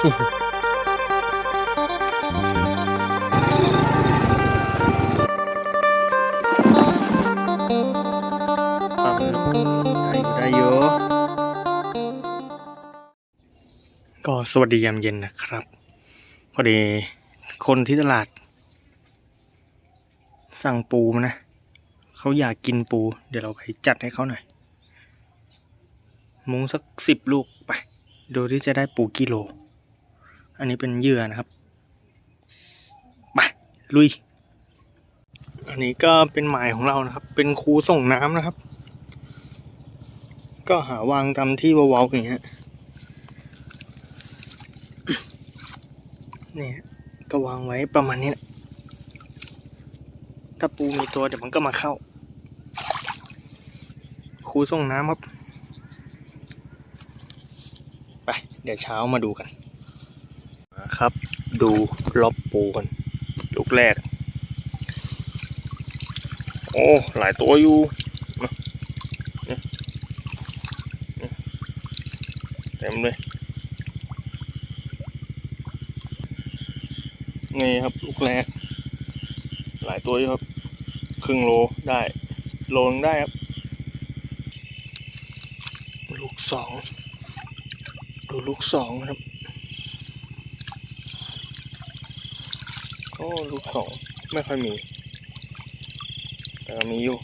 ก็สวัสดียามเย็นนะครับ พอดีคนที่ตลาด สั่งปูมานะเขาอยากกินปู เดี๋ยวเราไปจัดให้เขาหน่อย มุงสักสิบลูกไป ดูที่จะได้ปูกิโล อันนี้เป็นเหยื่อนะครับไปลุย อันนี้ก็เป็นหมายของเรานะครับ เป็นครูส่งน้ำนะครับ ก็หาวางตามที่ว้าๆอย่างเงี้ยเนี่ยก็วางไว้ประมาณนี้นะถ้าปูมีตัวเดี๋ยวมันก็มาเข้าครูส่งน้ำครับ ไป เดี๋ยวเช้ามาดูกัน ครับ ดูล็อบปูกันลูกแรก โอ้ หลายตัวอยู่เนี่ยเต็มเลยนี่ครับลูกแรก หลายตัวอยู่ครับ ครึ่งโลได้ โลนึงได้ครับ ลูกสองดูลูกสองครับ โอ้ลูกสองไม่ค่อยมี แต่ก็มีอยู่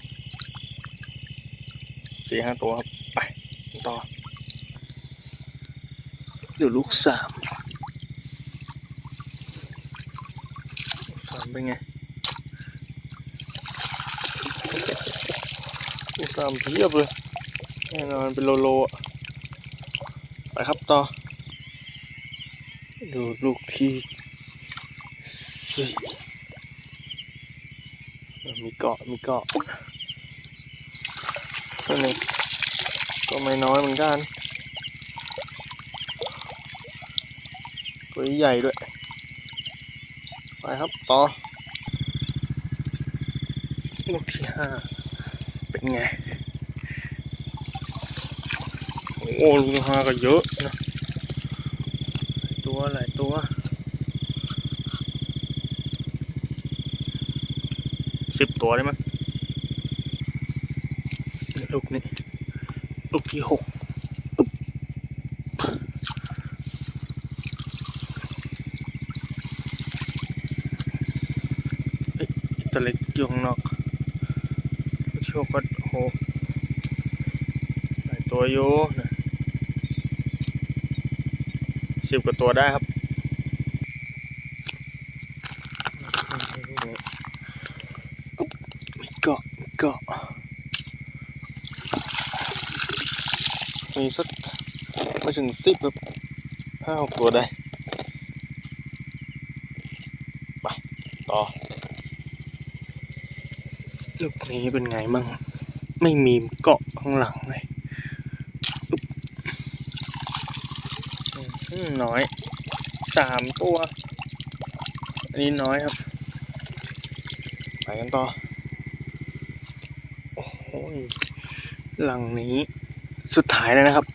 สี่ห้าตัวครับไปต่อเดี๋ยวลูกสามสามเป็นไงลูกสามเพียบเลยแน่นอนเป็นโลโลอะไปครับต่อ ดูลูกที่ สี่มีเกาะมีเกาะตัวนี้ก็ไม่น้อยเหมือนกันตัวใหญ่ด้วย ไปครับต่อลูกที่ห้าเป็นไง โอ้ลูกที่ห้าก็เยอะนะ ตัวหลายตัว สิบตัวได้มั้ยลูกนี้ลูกที่หกอึ๊บเอ้ยตัวเล็กอยู่ข้างนอกลูกที่หกก็โอ้โหหลายตัวอยู่นะสิบกว่าตัวได้ครับ กาะมีสักไม่ถึงสิบครับห้าหกตัวได้ ไปต่อ ลูกนี้เป็นไงมั่ง ไม่มีเกาะข้างหลังเลยน้อยสามตัว อันนี้น้อยครับ ไปกันต่อ หลังนี้สุดท้ายแล้วนะครับ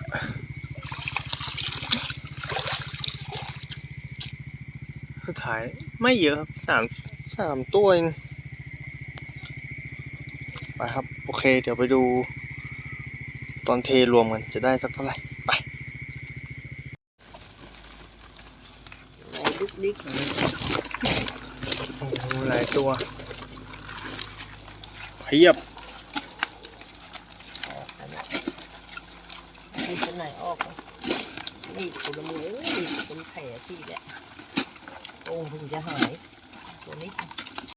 สุดท้ายไม่เยอะครับสามสามตัวเองไปครับ โอเค เดี๋ยวไปดู ตอนเทรวมกันจะได้สักเท่าไหร่ ไปลูกดิ๊กโอ้โหหลายตัวเพียบ มีตัวไหน ออกอะนี่ตัวมือนี่เป็นแผลที่แหละโอ้ถึงจะหายตัวนี้